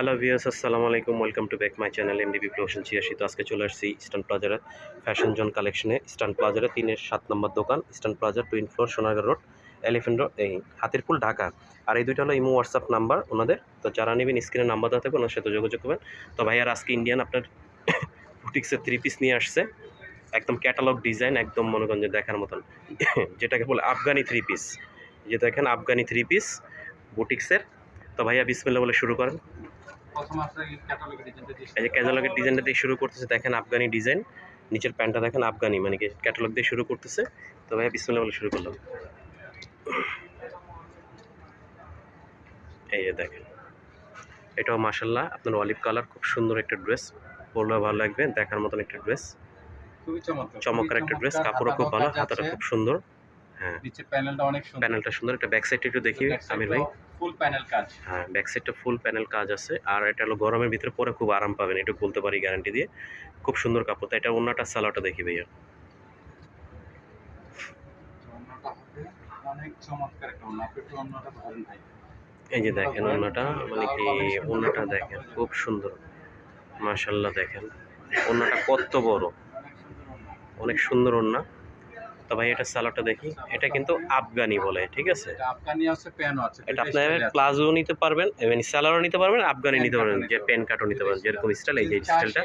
Hello viewers আসসালামু আলাইকুম। Welcome to back my channel MD Biplobson ছিয়াশি তো আজকে চলে আসছি ইস্টার্ন প্লাজার ফ্যাশন জোন কালেকশনে ইস্টার্ন প্লাজারে তিনের সাত নম্বর দোকান ইস্টার্ন প্লাজার twin floor Sonargaon road elephant road এই হাতিরপুল ঢাকা। আর এই দুইটা হলো ইমো হোয়াটসঅ্যাপ নাম্বার ওনাদের। তো যারা নেবেন স্ক্রিনে নাম্বার দেওয়া থাকবে, ওনার সাথে যোগাযোগ করবেন। তো ভাইয়ার আজকে ইন্ডিয়ান আপনার বুটিক্সের থ্রি পিস নিয়ে আসছে। একদম ক্যাটালগ ডিজাইন একদম মনে করেন যে দেখার মতন। যেটাকে বলে আফগানি থ্রি পিস যে দেখেন আফগানি থ্রি পিস বুটিক্সের তো ভাইয়া বিসমিল্লা বলে শুরু করেন। এই যে ক্যাটালগের ডিজাইনটা দিয়ে শুরু করতেছে দেখেন আফগানি ডিজাইন নিচের প্যান্টটা দেখেন আফগানি মানে কি ক্যাটালগ দিয়ে শুরু করতেছে। তো ভাইয়া বিসমিল্লা বলে শুরু করলাম। এই যে দেখেন এটাও মাসাল্লাহ আপনার অলিভ কালার খুব সুন্দর একটা ড্রেস পরলে ভালো লাগবে দেখার মতন একটা ড্রেস চমৎকার একটা ড্রেস কাপড়ও খুব ভালো হাতাটা খুব সুন্দর। হ্যাঁ। নিচের প্যানেলটা অনেক সুন্দর। প্যানেলটা সুন্দর একটা ব্যাক সাইড একটু দেখি আমির ভাই। ফুল প্যানেল কাজ। হ্যাঁ ব্যাক সাইডটা ফুল প্যানেল কাজ আছে। আর এটা হলো গরমের ভিতরে পরে খুব আরাম পাবেন এটা বলতে পারি গ্যারান্টি দিয়ে। খুব সুন্দর কাপড় তো এটা অন্যটা সালোয়ারটা দেখি ভাইয়া। অনেক চমৎকার একটা অন্য একটু অন্যটা ধরেন ভাই। এই যে দেখেন অন্যটা মানে কি অন্যটা দেখেন খুব সুন্দর। মাশাল্লাহ দেখেন অন্যটা কত বড়। অনেক সুন্দর অন্য অনেক সুন্দর ওন্না তো ভাই এটা সালোয়ারটা দেখি। এটা কিন্তু আফগানি বলে ঠিক আছে? এটা আফগানি আছে প্যানও আছে এটা আপনার প্লাজো নিতে পারবেন মানে সালোয়ারও নিতে পারবেন আফগানি নিতে পারবেন যে প্যান পেন কাটও নিতে পারবেন যেরকম স্টাইল এই যে স্টাইলটা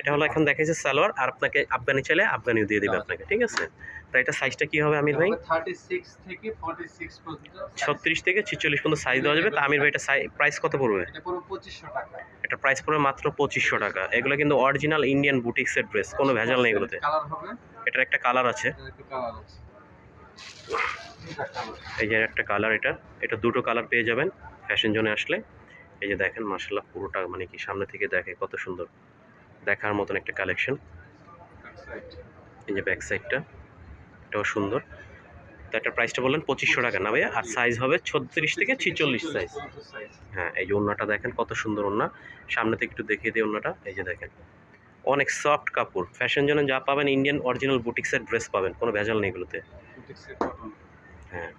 এটা হলো এখন দেখাইছে সালোয়ার আর আপনাকে আফগানি চাইলে আফগানিও দিয়ে দিবে আপনাকে ঠিক আছে? তো এটা সাইজটা কি হবে আমির ভাই? 36 থেকে 46 পর্যন্ত size। ছত্রিশ থেকে ছিচল্লিশ পর্যন্ত সাইজ দেওয়া যাবে। তা আমির ভাই এটা প্রাইস কত পড়বে? এটা পুরো 2500 টাকা। এটা প্রাইস পড়বে মাত্র পঁচিশশো টাকা। এগুলো কিন্তু অরিজিনাল ইন্ডিয়ান বুটিক্সের ড্রেস কোনো ভেজাল নেই এগুলোতে। এটার একটা কালার আছে। এই যে একটা কালার এটা। এটা দুটো কালার পেয়ে যাবেন ফ্যাশন জোনে আসলে। এই যে দেখেন মার্শাল্লাহ পুরোটা মানে কি সামনে থেকে দেখে কত সুন্দর। দেখার মতন একটা কালেকশন এই যে ব্যাক সাইডটা এটাও সুন্দর। তো একটা প্রাইসটা বললেন পঁচিশশো টাকা। না ভাইয়া আর সাইজ হবে ছত্রিশ থেকে ছিচল্লিশ সাইজ হ্যাঁ এই যে ওন্নাটা দেখেন কত সুন্দর ওন্না সামনে থেকে একটু দেখিয়ে দিই ওন্নাটা এই যে দেখেন অনেক সফট কাপড়। ফ্যাশন জন্য যা পাবেন ইন্ডিয়ান অরিজিনাল বুটিক্সের ড্রেস পাবেন কোনো ভেজাল নেই এগুলোতে। হ্যাঁ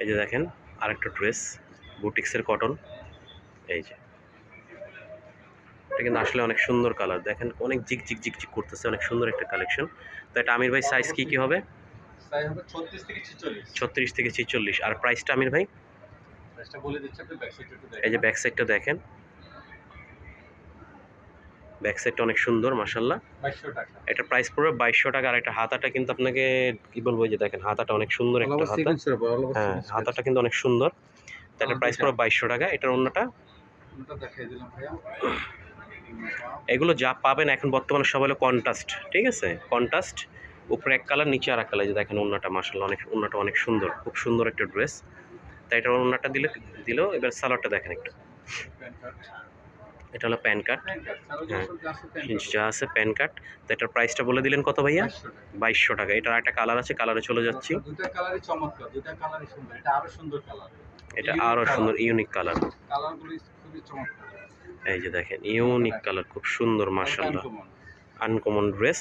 এই যে দেখেন আরেকটা ড্রেস বুটিক্সের কটন এই যে এটা কিন্তু আসলে অনেক সুন্দর কালার দেখেন অনেক জিক জিক জিক জিক করতেছে অনেক সুন্দর একটা কালেকশন তো এটা আমির ভাই সাইজ কি কি হবে? সাইজ হবে 36 থেকে 46 ছত্রিশ থেকে ছিচল্লিশ। আর প্রাইসটা আমির ভাই? এই যে ব্যাক সাইডটা দেখেন। ব্যাক সাইডটা অনেক সুন্দর মাসাল্লাহ 2200 এটা প্রাইস পড়বে বাইশশো টাকা। আর এটা হাতাটা কিন্তু আপনাকে কি বলব যে দেখেন হাতাটা অনেক সুন্দর একটা হাতা। হ্যাঁ হাতাটা কিন্তু অনেক সুন্দর। তো এটা প্রাইস পড়বে বাইশশো টাকা। এটার অন্যটা দেখাই দিলাম ভাইয়া। এগুলো যা পাবেন এখন বর্তমানে সব হলো কন্ট্রাস্ট ঠিক আছে? কন্ট্রাস্ট উপরে এক কালার নিচে আর এক কালার যে দেখেন ওন্নাটা মাসাল্লাহ অনেক ওন্নাটা অনেক সুন্দর খুব সুন্দর একটা ড্রেস তাই এটা ওন্নাটা দিলে দিলেও এবার সালোয়ারটা দেখেন একটু। এটা হলো প্যান কার্ড। হ্যাঁ। যা আছে প্যান কার্ড। তো এটার প্রাইসটা বলে দিলেন কত ভাইয়া? বাইশশো টাকা। এটার একটা কালার আছে কালারে চলে যাচ্ছি। এটা আরও সুন্দর ইউনিক কালার কালারগুলো খুবই চমৎকার। এই যে দেখেন ইউনিক কালার খুব সুন্দর মার্শাল্লাহ আনকমন ড্রেস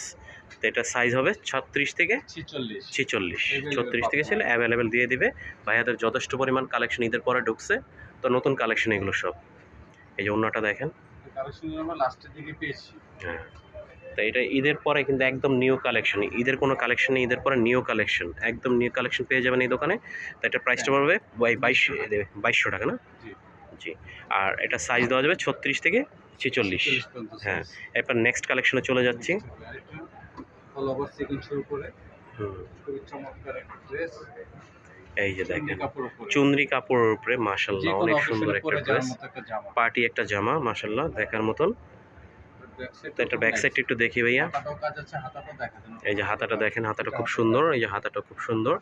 তো এটা সাইজ হবে ছত্রিশ থেকে 46 ছিচল্লিশ। ছত্রিশ থেকে। ছিল অ্যাভেলেবেল দিয়ে দিবে। ভাইয়াদের যথেষ্ট পরিমাণ কালেকশন ঈদের পরে ঢুকছে। তো নতুন কালেকশন এগুলো সব। এই যে অন্যটা দেখেন। হ্যাঁ। তো এটা ঈদের পরে কিন্তু একদম নিউ কালেকশন ঈদের কোনো কালেকশন নেই ঈদের পরে নিউ কালেকশন একদম নিউ কালেকশন পেয়ে যাবেন এই দোকানে। তো এটা প্রাইসটা পড়বে বাইশ বাইশশো টাকা না? জি। আর এটা সাইজ দেওয়া যাবে ছত্রিশ থেকে ছেচল্লিশ। হ্যাঁ। এরপর নেক্সট কালেকশনে চলে যাচ্ছি। এই যে দেখেন চুনরি কাপড়ের উপরে কোনো অনেক সুন্দর একটা ড্রেস পার্টি একটা জামা মাশাল্লাহ দেখার মতন। তো এটা ব্যাক সাইডটা একটু দেখি ভাইয়া। এই যে হাতাটা দেখেন হাতাটা খুব সুন্দর এই যে হাতাটা খুব সুন্দর।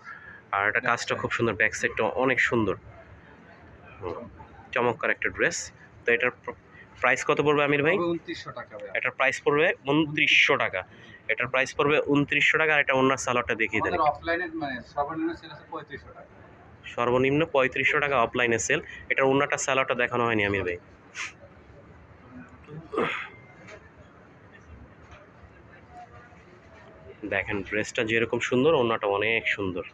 আর এটা কাজটা খুব সুন্দর ব্যাক সাইডটা অনেক সুন্দর। হুম, চমৎকার একটা ড্রেস। তো এটার প্রাইস কত পড়বে আমির ভাই? 2900 টাকা এটার প্রাইস পড়বে উনত্রিশশো টাকা। এটার প্রাইস পড়বে উনত্রিশশো টাকা আর এটা অন্য সালোয়ারটা দেখিয়ে দেন মানে সর্বনিম্ন সেল আছে 3500 টাকা। সর্বনিম্ন পঁয়ত্রিশশো টাকা অফলাইনে সেল এটার অন্যটা সালোয়ারটা দেখানো হয়নি আমির ভাই। দেখেন ড্রেসটা যেরকম সুন্দর অন্যটা অনেক সুন্দর।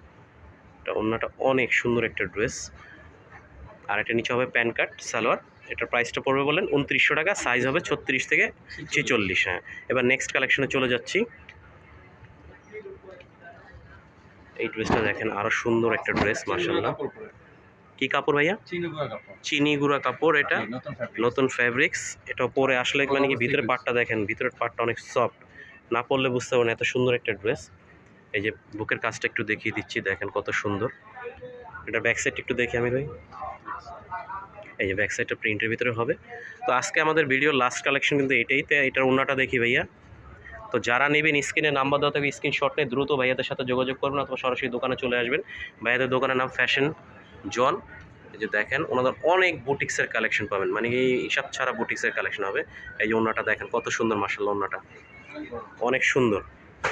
এটা অন্যটা অনেক সুন্দর একটা ড্রেস আর এটা নিচে হবে প্যান কার্ড সালোয়ার। এটার প্রাইসটা পড়বে বলেন উনত্রিশশো টাকা সাইজ হবে ছত্রিশ থেকে ছেচল্লিশ হ্যাঁ। এবার নেক্সট কালেকশনে চলে যাচ্ছি। এই ড্রেসটা দেখেন আরও সুন্দর একটা ড্রেস মার্শাল্লাহ কি কাপড় ভাইয়া? চিনি গুঁড়া কাপড়। এটা নতুন fabric। ফ্যাব্রিক্স এটা পরে আসলে মানে কি ভিতরের পার্টটা দেখেন ভিতরের পার্টটা অনেক সফট না পরলে বুঝতে পারবেন এত সুন্দর একটা ড্রেস এই যে বুকের কাজটা একটু দেখিয়ে দিচ্ছি দেখেন কত সুন্দর। এটা ব্যাক সাইড একটু দেখি আমি ভাই। এই যে ব্যাক সাইডটা প্রিন্টের ভিতরে হবে। তো আজকে আমাদের ভিডিও লাস্ট কালেকশন কিন্তু এটাই। তো এটার অন্যটা দেখি ভাইয়া। তো যারা নেবেন স্ক্রিনে নাম্বার দেওয়া থাকবে স্ক্রিনশট নিয়ে দ্রুত ভাইয়াদের সাথে যোগাযোগ করবেন অথবা সরাসরি দোকানে চলে আসবেন। ভাইয়াদের দোকানের নাম ফ্যাশন জন। এই যে দেখেন ওনাদের অনেক বুটিক্সের কালেকশন পাবেন। মানে এই হিসাব ছাড়া বুটিক্সের কালেকশন হবে। এই যে ওনাটা দেখেন কত সুন্দর মার্শাল ওনাটা অনেক সুন্দর।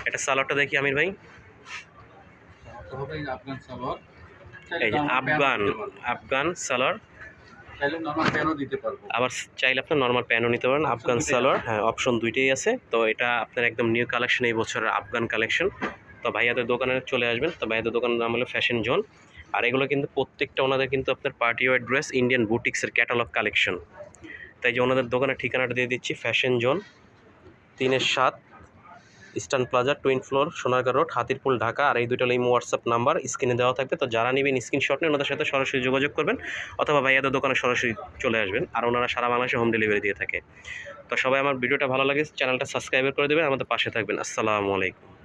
এটা সালোয়ারটা দেখি আমির ভাই। এই যে আফগান সালোয়ার। এই যে আফগান প্যান্টও আফগান সালোয়ার। চাইলে নর্মাল প্যানও দিতে পারব। আবার চাইলে আপনার নর্মাল প্যানও নিতে পারেন আফগান সালোয়ার। হ্যাঁ অপশন দুইটাই আছে। তো এটা আপনার একদম নিউ কালেকশন এই বছরের আফগান কালেকশন তো ভাইয়াদের দোকানে চলে আসবেন। তো ভাইয়াদের দোকানের নাম হলো ফ্যাশন জোন আর এগুলো কিন্তু প্রত্যেকটা ওনাদের কিন্তু আপনার পার্টি ওয়ার ড্রেস ইন্ডিয়ান বুটিক্সের ক্যাটালগ কালেকশন তাই যে ওনাদের দোকানের ঠিকানাটা দিয়ে দিচ্ছি ফ্যাশন জোন তিনের সাত eastern plaza twin floor Sonargaon road Hatirpool Dhaka আর এই দুটো হলো হোয়াটসঅ্যাপ নাম্বার স্ক্রিনে দেওয়া থাকবে। তো যারা নেবেন স্ক্রিনশট নিয়ে ওনাদের সাথে সরাসরি যোগাযোগ করবেন, অথবা ভাইয়াদের দোকানে সরাসরি চলে আসবেন, আর ওনারা সারা বাংলাদেশে হোম ডেলিভারি দিয়ে থাকে। তো সবাই আমার ভিডিওটা ভালো লাগে চ্যানেলটা সাবস্ক্রাইব করে দেবেন, আমাদের পাশে থাকবেন। আসসালামু আলাইকুম।